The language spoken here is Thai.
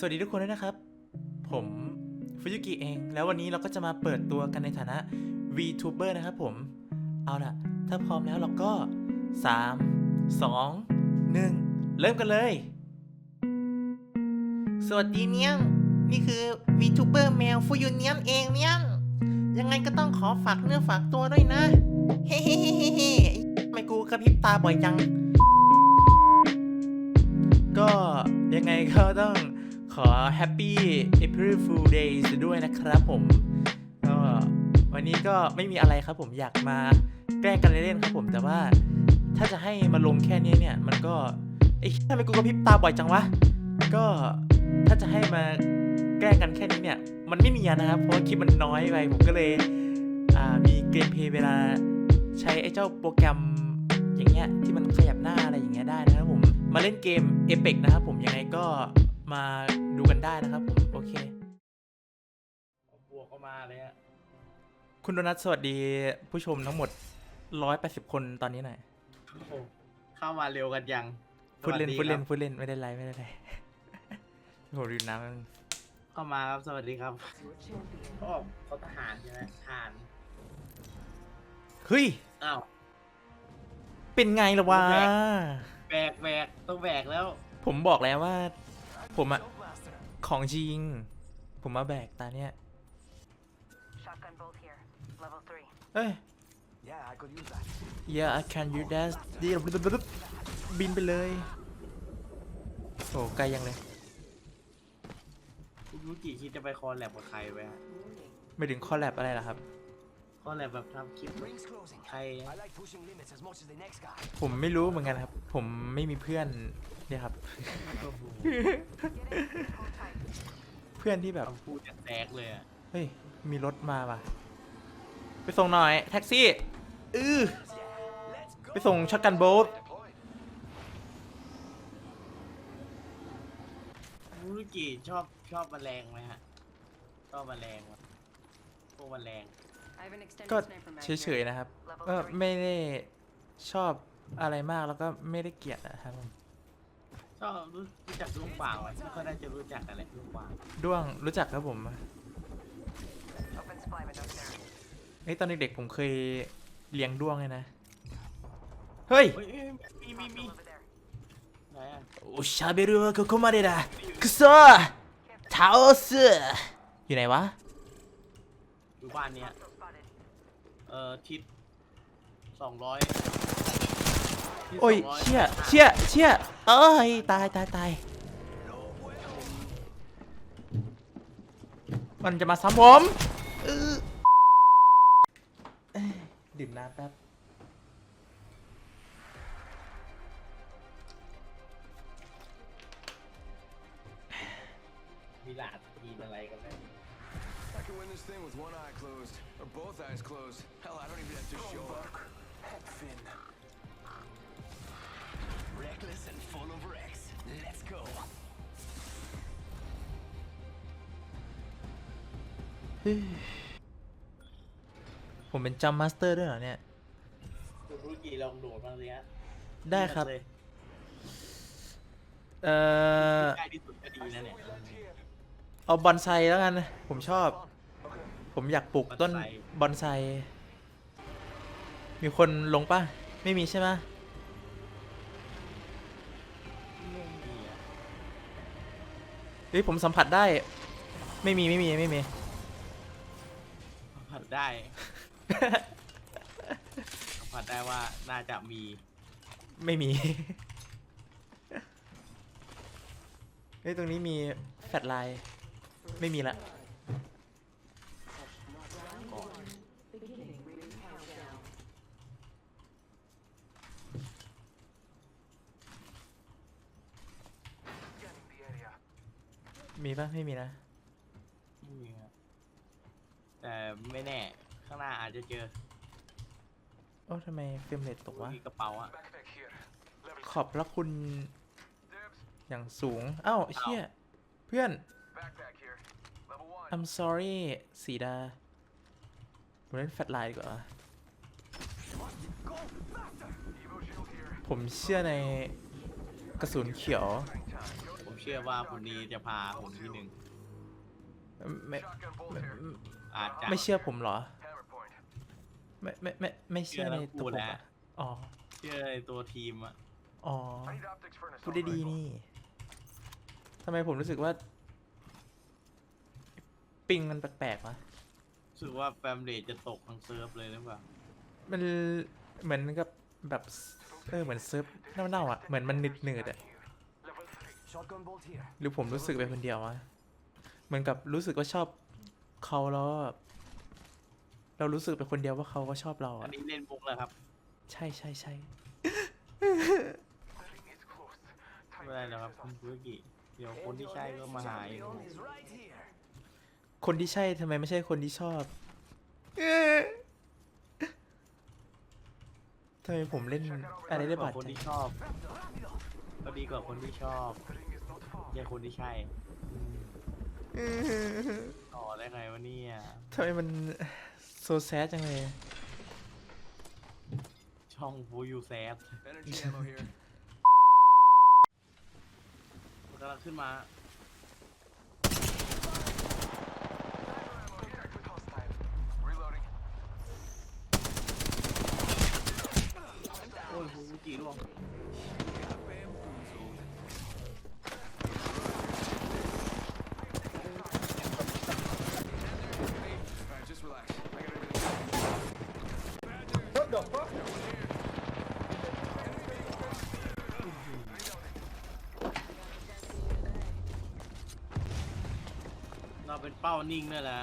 สวัสดีทุกคนด้วยนะครับ ผมฟุยุกิเอง แล้ววันนี้เราก็จะมาเปิดตัวกันในฐานะ VTuber นะครับผม เอาล่ะ ถ้าพร้อมแล้วเราก็ 3 2 1 เริ่มกันเลย สวัสดีเนียงนี่คือ VTuber แมวฟูยูเนียนเองเนียงยังไงก็ต้องขอฝากเนื้อฝากตัวด้วยนะ เฮ้เฮ้เฮ้เฮ้เฮ้ทำไม่กูกระพริบตาบ่อยจัง ก็ยังไงก็ต้อง ขอ Happy April Fool Days ด้วยนะครับผมก็วันนี้ก็ไม่มีอะไรครับผมอยากมาแกล้งกันเล่นๆครับผมแต่ว่าถ้าจะให้มาลงแค่นี้เนี่ย มันก็ไอ้ทำไมกูกระพริบตาบ่อยจังวะก็ถ้าจะให้มาแกล้งกันแค่นี้เนี่ย มันไม่มีนะครับ เพราะว่าคลิปมันน้อยไปผมก็เลยมีเกมเพลย์เวลาใช้ไอ้เจ้าโปรแกรมอย่างเงี้ยที่มันขยับหน้าอะไรอย่างเงี้ยได้นะครับผมมาเล่นเกม a p e x นะครับผมยังไงก็ มาดูกันได้นะครับผมโอเคบวกก็มาเลยอะคุณโดนัทสวัสดีผู้ชมทั้งหมด 180 คนตอนนี้หน่อย โอ้โหเข้ามาเร็วกันยังพูดเล่นสพูวัดสเล่นครับพูดเล่นไม่ได้ไรไม่ได้ไรโหดูน้ำมันเข้ามาครับสวัสดีครับเขาบอกเขาทหารใช่ไหมทหารเฮ้ย อ้าว เป็นไงล่ะวะ แบกแบกแบกต้องแบกแล้ว ผมบอกแล้วว่า ผมอะของจริง ผมมาแบกตาเนี้ย Shotgun bolt here. Level 3. เอ้ย Yeah, I could use that. yeah I can you that บินไปเลยโอ้ไกลยังเลย คุณยุกิคิดจะไปคอลแลบกับใครไปฮะไม่ถึงคอลแลบอะไรล่ะครับ คอลแลบแบบทำคลิป Rings closing. ใคร I like pushing limits as much as the next guy. ผมไม่รู้เหมือนกันครับ ผมไม่มีเพื่อน เนี่ยครับโอ้โห Hold tight. เพื่อนที่แบบ คำพูดจากแซกเลยอะเฮ้ย มีรถมาว่ะ ไปส่งหน่อย แท็กซี่ อือ Let's go. ไปส่งช็อตกันโบ๊ทคุณยุกิชอบชอบแมลงไหมฮะ ชอบแมลงไหมพวกแมลง I have an extended ก็ sniper mag เฉยๆนะครับ Level ก็ three. ไม่ได้ชอบอะไรมากแล้วก็ไม่ได้เกลียดนะครับผม ชอบรู้รู้จักลูกปลาไหมไม่ค่อยน่าจะรู้จักอะไรลูกปลาด้วงรู้จักครับผม Open supply window there. เอ้ยตอนเด็กๆผมเคยเลี้ยงด้วงเลยนะ เฮ้ย เฮ้ยเอ้ยมีมีมี Over there. ไหนอะโอชาเบรุวะโกโกมาเดะคุโซทาโอสึอยู่ไหนวะ อยู่บ้านเนี้ย Hostile spotted. เอ่อทิศสองร้อย โอ้ยเชี่ยเชี่ยเชี่ยเอ้ยตายตายตายมันจะมาซ้ำผมอื้อเอ้ยดื่มน้ำแป๊บมีหลาดมีอะไรกันไหม I can win this thing with one eye closed, or both eyes closed. Hell, I don't even have to show up. Head ผมเป็นจัมมาสเตอร์ด้วยเหรอเนี่ย คุณรู้กี่ลองโดดบ้างสิฮะได้ครับ เลยเอ่อ ใกล้ที่สุดก็ดีนะเนี่ยเอาบอนไซแล้วกัน ผมชอบ ผมอยากปลูกต้นบอนไซ มีคนลงป่ะไม่มีใช่ไหมไม่มีอะเฮ้ยผมสัมผัสได้ ไม่มีไม่มีไม่มีสัมผัส ได้ สัมผัสได้ว่าน่าจะมีไม่มี เฮ้ย ตรงนี้มีแฟลชไลน์ไม่มีละมีปะไม่มีนะ ไม่มีครับ แต่ไม่แน่ ข้างหน้าอาจจะเจอโอ้ทำไมเฟรมเรทตกวะ มีกระเป๋าอะ Backpack here. Level ขอบพระคุณ dibs. อย่างสูง เอ้าเชี่ย เพื่อน Backpack here. Level one. I'm sorry สีดาผมเล่นแฟลชไลน์ดีกว่า Evo shield here. ผมเชื่อในกระสุนเขียว Time. ผมเชื่อชื่อว่าคนนี้จะพาผมที่หนึ่งไม่ไม่ อาจจะไม่เชื่อผมเหรอ Hammer point. ไม่ไม่ไม่ไม่เชื่อในตัวผมอะอ๋อ เชื่อในตัวทีมอะอ๋อ I need optics for an พูด assault ได้ดี rifle. นี่ทำไมผมรู้สึกว่า ปิงมันแปลกๆวะรู้สึกว่าแฟมเรทจะตกทั้งเซิร์ฟเลยหรือเปล่า มันเหมือนกับแบบเออเหมือนเซิร์ฟเน่าๆอะเหมือนมันหนืดหนืดๆอะ Level three. Shotgun bolt here. หรือผมรู้สึกไปคนเดียววะเหมือนกับรู้สึกว่าชอบ เขาแล้วแบบเรารู้สึกไปคนเดียวว่าเขาก็ชอบเราอัอะนนี้เล่นมุกแล้วครับใช่ใช่ใช่ The ring is closed. ไม่เป็นไรแล้วครับคุณฟุกิเดี๋ยวคนที่ใช่ก็มาหาเอง Champion is right here. คนที่ใช่ทำไมไม่ใช่คนที่ชอบเอ๊ะทำไมผมเล่นอะไรได้กบาว่าดคนใจที่ชอบก็ดีกว่าคนที่ชอบ The ring is not far. ไม่ใช่คนที่ใช่ต่อ ได้ไงวะเนี่ยทำไมมันโซแซดจังเลย ช่องฟูยูแซฟ Energy ammo here. กำลังขึ้นมา ammo here. Good hostile. Reloading. โอ้ยฟูจิร่วง เป็นเป้านิ่งนั่นแหละ